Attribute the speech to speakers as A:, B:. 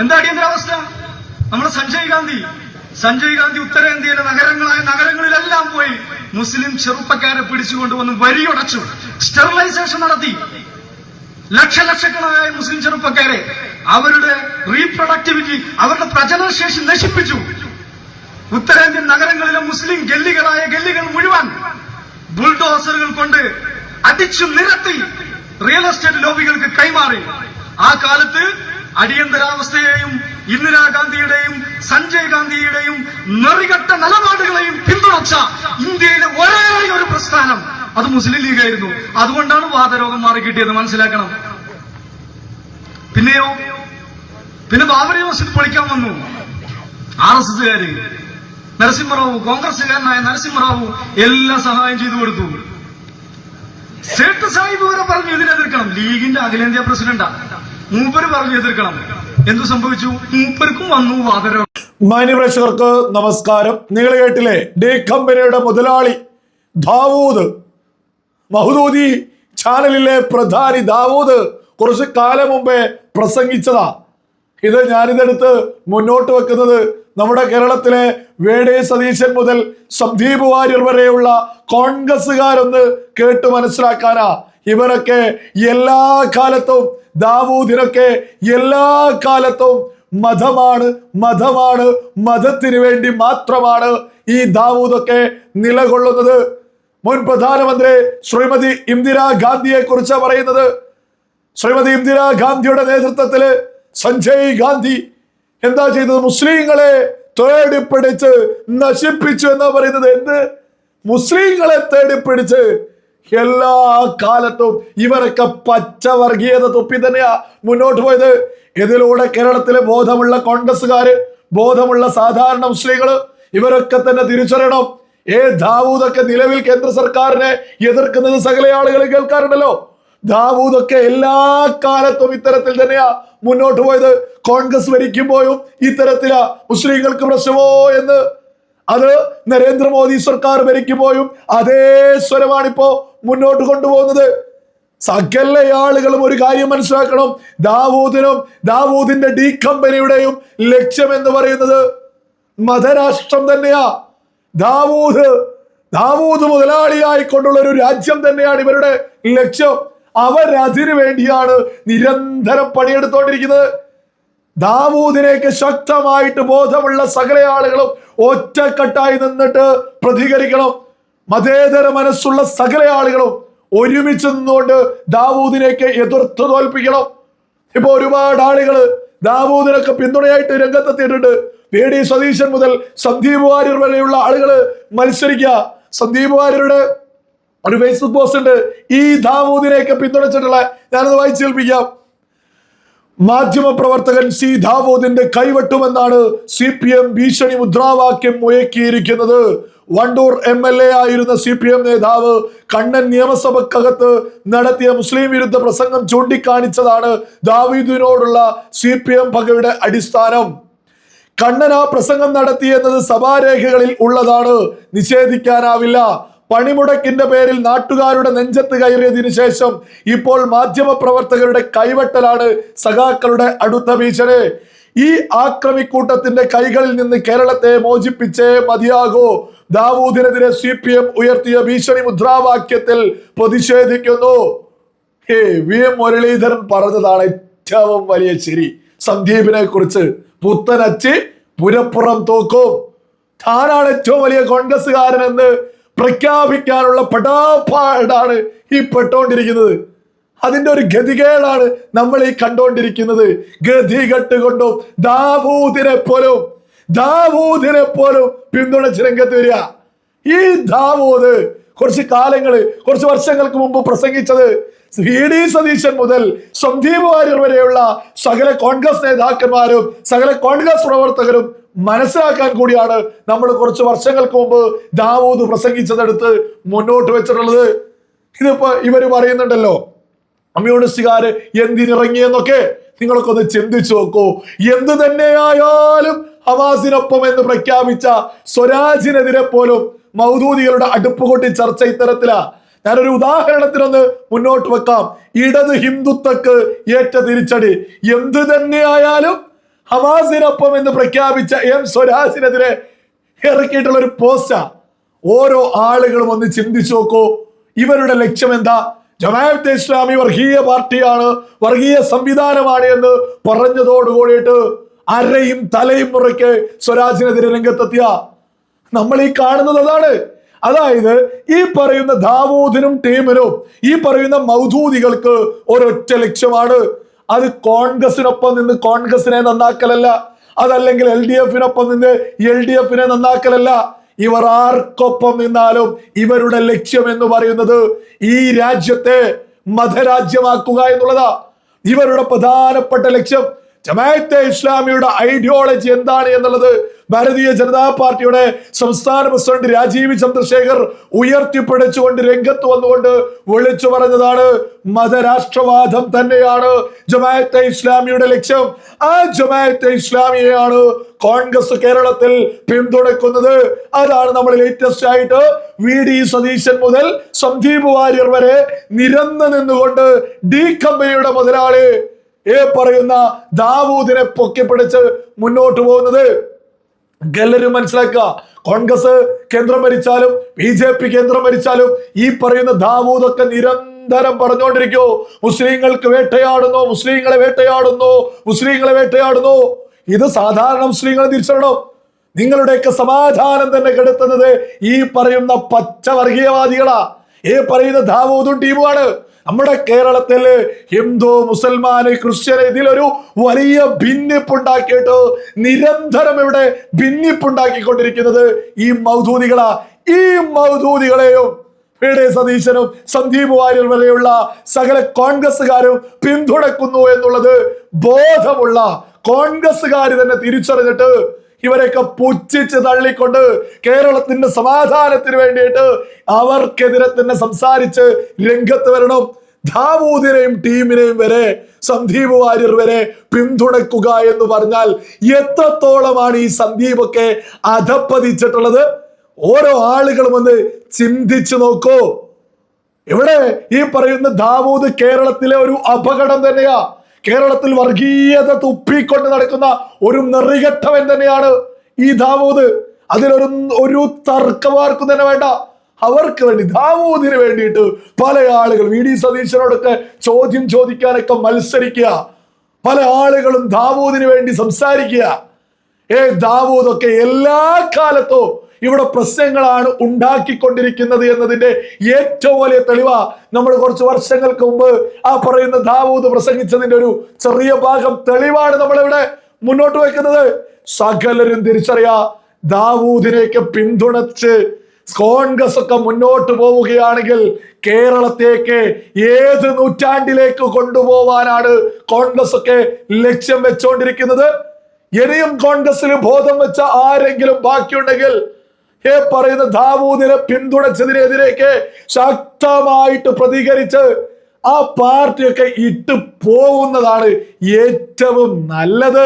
A: എന്താ അടിയന്തരാവസ്ഥ? നമ്മുടെ സഞ്ജയ് ഗാന്ധി. സഞ്ജയ് ഗാന്ധി ഉത്തരേന്ത്യയിലെ നഗരങ്ങളായ നഗരങ്ങളിലെല്ലാം പോയി മുസ്ലിം ചെറുപ്പക്കാരെ പിടിച്ചുകൊണ്ടുവന്ന് വരിയുടച്ചു. സ്റ്റെറിലൈസേഷൻ നടത്തി. ലക്ഷലക്ഷക്കണക്കായ മുസ്ലിം ചെറുപ്പക്കാരെ അവരുടെ റീപ്രൊഡക്ടിവിറ്റി അവരുടെ പ്രജനശേഷി നശിപ്പിച്ചു. ഉത്തരേന്ത്യൻ നഗരങ്ങളിലെ മുസ്ലിം ഗല്ലികളായ ഗല്ലികൾ മുഴുവൻ ബുൾഡോസറുകൾ കൊണ്ട് അടിച്ചു നിരത്തി റിയൽ എസ്റ്റേറ്റ് ലോബികൾക്ക് കൈമാറി. ആ കാലത്ത് അടിയന്തരാവസ്ഥയെയും ഇന്ദിരാഗാന്ധിയുടെയും സഞ്ജയ് ഗാന്ധിയുടെയും നെറികെട്ട നിലപാടുകളെയും പിന്തുണച്ച ഇന്ത്യയിലെ ഒരേ ഒരു പ്രസ്ഥാനം അത് മുസ്ലിം ലീഗായിരുന്നു. അതുകൊണ്ടാണ് വാദരോഗം മാറി കിട്ടിയത് മനസ്സിലാക്കണം. പിന്നെയോ? പിന്നെ ബാബറി മസ്ജിദ് പൊളിക്കാൻ വന്നു. ആർ എസ് എസുകാര് നരസിംഹറാവു കോൺഗ്രസുകാരനായ നരസിംഹറാവു എല്ലാ സഹായം ചെയ്തു കൊടുത്തു. സേട്ട് സാഹിബ് വരെ പറഞ്ഞു ഇതിനെതിർക്കണം. ലീഗിന്റെ അഖിലേന്ത്യാ പ്രസിഡന്റാ. മൂപ്പര് പറഞ്ഞു എതിർക്കണം. എന്തു സംഭവിച്ചു? മൂപ്പർക്കും വന്നു വാതരോഗം
B: മാന്യപ്രേക്ഷകർക്ക് നമസ്കാരം. നിങ്ങൾ കേട്ടില്ലേ? ഡി കമ്പനിയുടെ മുതലാളി ദാവൂദ്. മഹദൂദി ചാനലിലെ പ്രധാനി ദാവൂദ് കുറച്ച് കാലം മുമ്പേ പ്രസംഗിച്ചതാ. ഇത് ഞാനിതെടുത്ത് മുന്നോട്ട് വെക്കുന്നത് നമ്മുടെ കേരളത്തിലെ വേടേ സതീശൻ മുതൽ സന്ദീപ് വാര്യർ വരെയുള്ള കോൺഗ്രസ്സുകാരൊന്ന് കേട്ട് മനസ്സിലാക്കാനാ. ഇവരൊക്കെ എല്ലാ കാലത്തും ദാവൂദിനൊക്കെ എല്ലാ കാലത്തും മതമാണ് മതമാണ് മതത്തിന് വേണ്ടി മാത്രമാണ് ഈ ദാവൂദൊക്കെ നിലകൊള്ളുന്നത്. മുൻ പ്രധാനമന്ത്രി ശ്രീമതി ഇന്ദിരാഗാന്ധിയെ കുറിച്ച് പറയുന്നത് ശ്രീമതി ഇന്ദിരാഗാന്ധിയുടെ നേതൃത്വത്തിൽ സഞ്ജയ് ഗാന്ധി എന്താ ചെയ്തത്? മുസ്ലിങ്ങളെ തേടിപ്പിടിച്ച് നശിപ്പിച്ചു എന്നാ പറയുന്നത് എന്ത്? മുസ്ലിങ്ങളെ തേടിപ്പിടിച്ച് എല്ലാ കാലത്തും ഇവരൊക്കെ പച്ചവർഗീയത തൊപ്പി തന്നെയാ മുന്നോട്ട് പോയത്. ഇതിലൂടെ കേരളത്തിലെ ബോധമുള്ള കോൺഗ്രസ്സുകാര് ബോധമുള്ള സാധാരണ മുസ്ലിങ്ങൾ ഇവരൊക്കെ തന്നെ തിരിച്ചറിയണം. ഏ ദാവൂദൊക്കെ നിലവിൽ കേന്ദ്ര സർക്കാരിനെ എതിർക്കുന്നത് സകല ആളുകൾ കേൾക്കാറുണ്ടല്ലോ. ദാവൂദൊക്കെ എല്ലാ കാലത്തും ഇത്തരത്തിൽ തന്നെയാ മുന്നോട്ട് പോയത്. കോൺഗ്രസ് ഭരിക്കുമ്പോഴും ഇത്തരത്തിലാ മുസ്ലിങ്ങൾക്ക് പ്രശ്നമോ എന്ന്. അത് നരേന്ദ്രമോദി സർക്കാർ ഭരിക്കുമ്പോഴും അതേ സ്വരമാണിപ്പോ മുന്നോട്ട് കൊണ്ടുപോകുന്നത്. സകല ആളുകളും ഒരു കാര്യം മനസ്സിലാക്കണം. ദാവൂദിനും ദാവൂദിന്റെ ഡി കമ്പനിയുടെയും ലക്ഷ്യം എന്ന് പറയുന്നത് മതരാഷ്ട്രം തന്നെയാ. ദാവൂദ് ദാവൂദ് മുതലാളിയായി കൊണ്ടുള്ള ഒരു രാജ്യം തന്നെയാണ് ഇവരുടെ ലക്ഷ്യം. അവർ അവരതിനു വേണ്ടിയാണ് നിരന്തരം പണിയെടുത്തോണ്ടിരിക്കുന്നത്. ദാവൂദിനേക്ക് ശക്തമായിട്ട് ബോധമുള്ള സകല ആളുകളും ഒറ്റക്കെട്ടായി നിന്നിട്ട് പ്രതികരിക്കണം. മതേതര മനസ്സുള്ള സകല ആളുകളും ഒരുമിച്ച് നിന്നുകൊണ്ട് ദാവൂദിനേക്ക് എതിർത്ത് തോൽപ്പിക്കണം. ഇപ്പൊ ഒരുപാട് ആളുകൾ ദാവൂദിനൊക്കെ പിന്തുണയായിട്ട് രംഗത്തെത്തിയിട്ടുണ്ട്. P D. സതീശൻ മുതൽ സന്ദീപ് വാര്യർ വരെയുള്ള ആളുകൾ മത്സരിക്കുക സന്ദീപ് വാര്യരുടെ ഒരു ഫേസ്ബുക്ക് പോസ്റ്റ് ഉണ്ട്. ഈ ദാവൂദിനെയൊക്കെ പിന്തുണച്ചിട്ടുള്ള ഞാനത് വായിച്ചു കേൾപ്പിക്കാം. മാധ്യമപ്രവർത്തകൻ സി ദാവൂദിന്റെ കൈവെട്ടുമെന്നാണ് സി പി എം ഭീഷണി മുദ്രാവാക്യം മുഴക്കിയിരിക്കുന്നത്. വണ്ടൂർ എം എൽ എ ആയിരുന്ന സി പി എം നേതാവ് കണ്ണൻ നിയമസഭക്കകത്ത് നടത്തിയ മുസ്ലിം വിരുദ്ധ പ്രസംഗം ചൂണ്ടിക്കാണിച്ചതാണ് ദാവീദിനോടുള്ള സി പി എം പകയുടെ അടിസ്ഥാനം. കണ്ണൻ ആ പ്രസംഗം നടത്തിയെന്നത് സഭാരേഖകളിൽ ഉള്ളതാണ്. നിഷേധിക്കാനാവില്ല. പണിമുടക്കിന്റെ പേരിൽ നാട്ടുകാരുടെ നെഞ്ചത്ത് കയറിയതിനു ശേഷം ഇപ്പോൾ മാധ്യമ പ്രവർത്തകരുടെ കൈവെട്ടലാണ് സഖാക്കളുടെ അടുത്ത ഭീഷണി ഈ ആക്രമിക്കൂട്ടത്തിന്റെ കൈകളിൽ നിന്ന് കേരളത്തെ മോചിപ്പിച്ചേ മതിയാകൂ. ദാവൂദിനെതിരെ സി പി എം ഉയർത്തിയ ഭീഷണി മുദ്രാവാക്യത്തിൽ പ്രതിഷേധിക്കുന്നു. ഹേ വി. എം. മുരളീധരൻ പറഞ്ഞതാണ് ഏറ്റവും വലിയ ശരി സന്ദീപിനെ കുറിച്ച് പുത്തനച്ച് പുരപ്പുറം തോക്കും. താനാണ് ഏറ്റവും വലിയ കോൺഗ്രസ്സുകാരനെന്ന് പ്രഖ്യാപിക്കാനുള്ള പടാപാടാണ് ഈ പെട്ടോണ്ടിരിക്കുന്നത്. അതിന്റെ ഒരു ഗതികേടാണ് നമ്മൾ ഈ കണ്ടോണ്ടിരിക്കുന്നത്. ഗതികെട്ട് കൊണ്ടും ദാവൂദിനെ പോലും ദാവൂദിനെ പോലും പിന്തുണച്ച് രംഗത്ത് വരിക. ഈ ദാവൂദ് കുറച്ച് കാലങ്ങൾ കുറച്ച് വർഷങ്ങൾക്ക് മുമ്പ് പ്രസംഗിച്ചത് വി ഡി സതീശൻ മുതൽ സന്ദീപ് വാര്യർ വരെയുള്ള സകല കോൺഗ്രസ് നേതാക്കന്മാരും സകല കോൺഗ്രസ് പ്രവർത്തകരും മനസ്സിലാക്കാൻ കൂടിയാണ് നമ്മൾ കുറച്ച് വർഷങ്ങൾക്ക് മുമ്പ് ദാവൂദ് പ്രസംഗിച്ചതെടുത്ത് മുന്നോട്ട് വെച്ചിട്ടുള്ളത്. ഇതിപ്പോ ഇവർ പറയുന്നുണ്ടല്ലോ കമ്മ്യൂണിസ്റ്റുകാര് എന്തിനിറങ്ങിയെന്നൊക്കെ നിങ്ങളൊക്കെ ഒന്ന് ചിന്തിച്ചു നോക്കൂ. എന്ത് തന്നെയായാലും ഹമാസിനൊപ്പം എന്ന് പ്രഖ്യാപിച്ച സ്വരാജിനെതിരെ പോലും മൗദൂദികളുടെ അടുപ്പ് കൊട്ടി ചർച്ച ഇത്തരത്തിലാ. ഞാനൊരു ഉദാഹരണത്തിനൊന്ന് മുന്നോട്ട് വെക്കാം. ഇടത് ഹിന്ദുത്വക്ക് ഏറ്റ തിരിച്ചടി. എന്ത് തന്നെയായാലും ഹമാസിനൊപ്പം എന്ന് പ്രഖ്യാപിച്ച എം സ്വരാജിനെതിരെ ഇറക്കിയിട്ടുള്ള ഒരു പോസ്റ്റാ ഓരോ ആളുകളും ഒന്ന് ചിന്തിച്ചു നോക്കൂ. ഇവരുടെ ലക്ഷ്യം എന്താ? ജമാഅത്തെ ഇസ്ലാമി വർഗീയ പാർട്ടിയാണ് വർഗീയ സംവിധാനമാണ് എന്ന് പറഞ്ഞതോടുകൂടിയിട്ട് അരയും തലയും മുറയ്ക്ക് സ്വരാജിനെതിരെ രംഗത്തെത്തിയ നമ്മൾ ഈ കാണുന്നത് അതാണ്. അതായത് ഈ പറയുന്ന ദാവൂദിനും ടീമിനും ഈ പറയുന്ന മൗദൂദികൾക്ക് ഒരൊറ്റ ലക്ഷ്യമാണ്. അത് കോൺഗ്രസിനൊപ്പം നിന്ന് കോൺഗ്രസിനെ നന്നാക്കലല്ല. അതല്ലെങ്കിൽ എൽ ഡി എഫിനൊപ്പം നിന്ന് എൽ ഡി എഫിനെ നന്നാക്കലല്ല. ഇവർ ആർക്കൊപ്പം നിന്നാലും ഇവരുടെ ലക്ഷ്യം എന്ന് പറയുന്നത് ഈ രാജ്യത്തെ മതരാജ്യമാക്കുക എന്നുള്ളതാ. ഇവരുടെ പ്രധാനപ്പെട്ട ലക്ഷ്യം ജമാഅത്തെ ഇസ്ലാമിയുടെ ഐഡിയോളജി എന്താണ് എന്നുള്ളത് ഭാരതീയ ജനതാ പാർട്ടിയുടെ സംസ്ഥാന പ്രസിഡന്റ് രാജീവ് ചന്ദ്രശേഖർ ഉയർത്തിപ്പിടിച്ചുകൊണ്ട് രംഗത്ത് വന്നുകൊണ്ട് വിളിച്ചു പറഞ്ഞതാണ് മതരാഷ്ട്രവാദം തന്നെയാണ് ജമാഅത്തെ ഇസ്ലാമിയുടെ ലക്ഷ്യം. ആ ജമാഅത്തെ ഇസ്ലാമിയെയാണ് കോൺഗ്രസ് കേരളത്തിൽ പിന്തുണയ്ക്കുന്നത്. അതാണ് നമ്മൾ ലേറ്റസ്റ്റ് ആയിട്ട് വി ഡി സതീശൻ മുതൽ സന്ദീപ് വാര്യർ വരെ നിരന്ന് നിന്നുകൊണ്ട് ഡി കമ്പനിയുടെ മുതലാളി ഏ പറയുന്ന ദാവൂദിനെ പൊക്കിപ്പിടിച്ച് മുന്നോട്ട് പോകുന്നത് എല്ലാവരും മനസ്സിലാക്കുക. കോൺഗ്രസ് കേന്ദ്രം ഭരിച്ചാലും ബി ജെ പി കേന്ദ്രം ഭരിച്ചാലും ഈ പറയുന്ന ദാവൂദൊക്കെ നിരന്തരം പറഞ്ഞുകൊണ്ടിരിക്കോ മുസ്ലിങ്ങൾക്ക് വേട്ടയാടുന്നു മുസ്ലിങ്ങളെ വേട്ടയാടുന്നു മുസ്ലിങ്ങളെ വേട്ടയാടുന്നു. ഇത് സാധാരണ മുസ്ലിങ്ങളെ തിരിച്ചറിയണം. നിങ്ങളുടെയൊക്കെ സമാധാനം തന്നെ കെടുത്തുന്നത് ഈ പറയുന്ന പച്ചവർഗീയവാദികളാ. ഈ പറയുന്ന ദാവൂദും ടീമുമാണ്. നമ്മുടെ കേരളത്തിൽ ഹിന്ദു മുസൽമാന് ക്രിസ്ത്യന് ഇതിലൊരു വലിയ ഭിന്നിപ്പുണ്ടാക്കിയിട്ട് നിരന്തരം ഇവിടെ ഭിന്നിപ്പുണ്ടാക്കിക്കൊണ്ടിരിക്കുന്നത് ഈ മൗദൂദികളാ ഈ മൗദൂദികളെയും പി. ഡി. സതീശനും സന്ദീപ് വാര്യർ വരെയുള്ള സകല കോൺഗ്രസ്സുകാരും പിന്തുണക്കുന്നു എന്നുള്ളത് ബോധമുള്ള കോൺഗ്രസ്സുകാർ തന്നെ തിരിച്ചറിഞ്ഞിട്ട് ഇവരെയൊക്കെ പുച്ഛിച്ച് തള്ളിക്കൊണ്ട് കേരളത്തിന്റെ സമാധാനത്തിന് വേണ്ടിയിട്ട് അവർക്കെതിരെ തന്നെ സംസാരിച്ച് രംഗത്ത് വരണം. ദാവൂദിനെയും ടീമിനെയും വരെ സന്ദീപ് വാര്യർ വരെ പിന്തുണക്കുക എന്ന് പറഞ്ഞാൽ എത്രത്തോളമാണ് ഈ സന്ദീപൊക്കെ അധപ്പതിച്ചിട്ടുള്ളത്? ഓരോ ആളുകളും ഒന്ന് ചിന്തിച്ചു നോക്കൂ. ഇവിടെ ഈ പറയുന്ന ദാവൂദ് കേരളത്തിലെ ഒരു അപകടം തന്നെയാ. കേരളത്തിൽ വർഗീയത തുപ്പിക്കൊണ്ട് നടക്കുന്ന ഒരു നെറികെട്ടവൻ തന്നെയാണ് ഈ ദാവൂദ്. അതിലൊരു ഒരു തർക്കമാർക്കും തന്നെ വേണ്ട. അവർക്ക് വേണ്ടി ദാവൂദിന് വേണ്ടിയിട്ട് പല ആളുകൾ വി ഡി സതീശനോടൊക്കെ ചോദ്യം ചോദിക്കാനൊക്കെ മത്സരിക്കുക. പല ആളുകളും ദാവൂദിന് വേണ്ടി സംസാരിക്കുക. ഏ ദാവൂദൊക്കെ എല്ലാ കാലത്തും ഇവിടെ പ്രശ്നങ്ങളാണ് ഉണ്ടാക്കിക്കൊണ്ടിരിക്കുന്നത് എന്നതിന്റെ ഏറ്റവും വലിയ തെളിവ. നമ്മൾ കുറച്ച് വർഷങ്ങൾക്ക് മുമ്പ് ആ പറയുന്ന ദാവൂദ് പ്രസംഗിച്ചതിന്റെ ഒരു ചെറിയ ഭാഗം തെളിവാണ് നമ്മളിവിടെ മുന്നോട്ട് വെക്കുന്നത് സകലരും തിരിച്ചറിയാ ദാവൂദിനെയൊക്കെ പിന്തുണച്ച് കോൺഗ്രസ് ഒക്കെ മുന്നോട്ട് പോവുകയാണെങ്കിൽ കേരളത്തേക്ക് ഏത് നൂറ്റാണ്ടിലേക്ക് കൊണ്ടുപോവാനാണ് കോൺഗ്രസ് ഒക്കെ ലക്ഷ്യം വെച്ചുകൊണ്ടിരിക്കുന്നത് ഇനിയും കോൺഗ്രസിന് ബോധം വെച്ച ആരെങ്കിലും ബാക്കിയുണ്ടെങ്കിൽ ഏ പറയുന്ന ദാവൂദിനെ പിന്തുണച്ചതിനെതിരേക്ക് ശക്തമായിട്ട് പ്രതികരിച്ച് ആ പാർട്ടിയൊക്കെ ഇട്ട് പോകുന്നതാണ് ഏറ്റവും നല്ലത്.